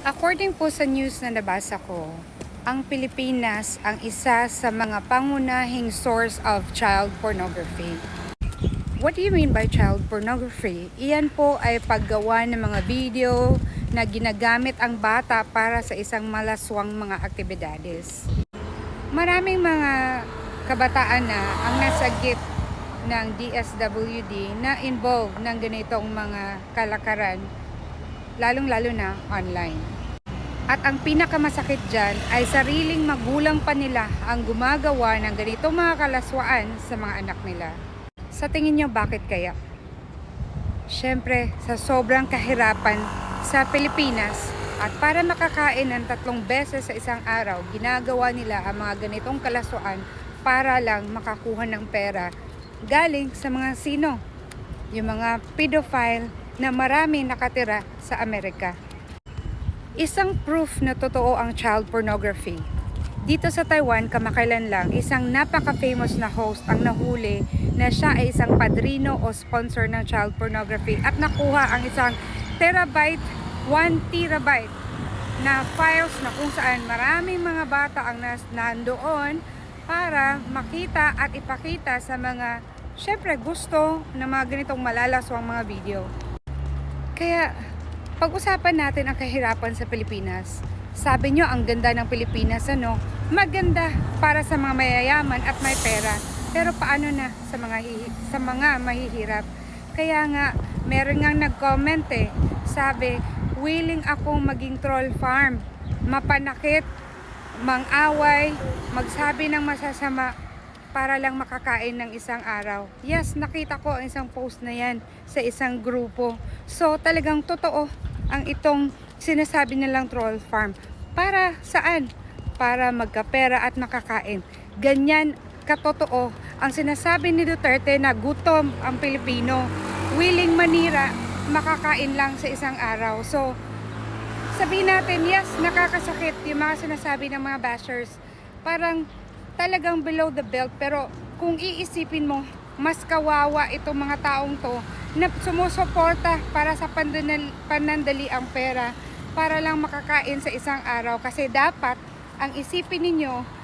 According po sa news na nabasa ko, ang Pilipinas ang isa sa mga pangunahing source of child pornography. What do you mean by child pornography? Iyan po ay paggawa ng mga video na ginagamit ang bata para sa isang malaswang mga aktibidades. Maraming mga kabataan na ang nasagip ng DSWD na involved ng ganitong mga kalakaran, lalong-lalo na online. At ang pinakamasakit dyan ay sariling magulang pa nila ang gumagawa ng ganitong mga kalaswaan sa mga anak nila. Sa tingin nyo, bakit kaya? Siyempre, sa sobrang kahirapan sa Pilipinas at para makakain ng tatlong beses sa isang araw, ginagawa nila ang mga ganitong kalaswaan para lang makakuha ng pera galing sa mga sino? Yung mga pedophile na marami nakatira sa Amerika. Isang proof na totoo ang child pornography. Dito sa Taiwan, kamakailan lang, isang napaka-famous na host ang nahuli na siya ay isang padrino o sponsor ng child pornography at nakuha ang isang terabyte, 1 terabyte na files na kung saan maraming mga bata ang nas nandoon para makita at ipakita sa mga syempre gusto ng mga ganitong malalaswang mga video. Kaya pag-usapan natin ang kahirapan sa Pilipinas. Sabi nyo, ang ganda ng Pilipinas, ano? Maganda para sa mga mayayaman at may pera. Pero paano na sa mga, sa mga mahihirap? Kaya nga, meron nga nag-comment eh. Sabi, willing akong maging troll farm. Mapanakit, mang-away, magsabi ng masasama para lang makakain ng isang araw. Yes, nakita ko ang isang post na yan sa isang grupo. So, talagang totoo ang itong sinasabi nilang troll farm. Para saan? Para magkapera at makakain. Ganyan katotoo ang sinasabi ni Duterte na gutom ang Pilipino. Willing manira, makakain lang sa isang araw. So, sabihin natin, yes, nakakasakit yung mga sinasabi ng mga bashers. Parang talagang below the belt. Pero kung iisipin mo, mas kawawa itong mga taong to na sumusuporta para sa panandali ang pera para lang makakain sa isang araw. Kasi dapat, ang isipin ninyo,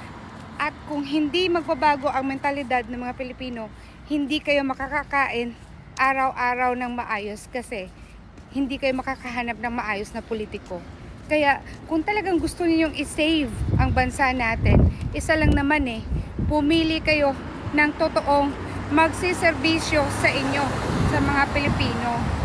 at kung hindi magbabago ang mentalidad ng mga Pilipino, hindi kayo makakakain araw-araw ng maayos kasi hindi kayo makakahanap ng maayos na politiko. Kaya kung talagang gusto ninyong i-save ang bansa natin, isa lang naman eh, pumili kayo ng totoong magsiservisyo sa inyo, sa mga Pilipino.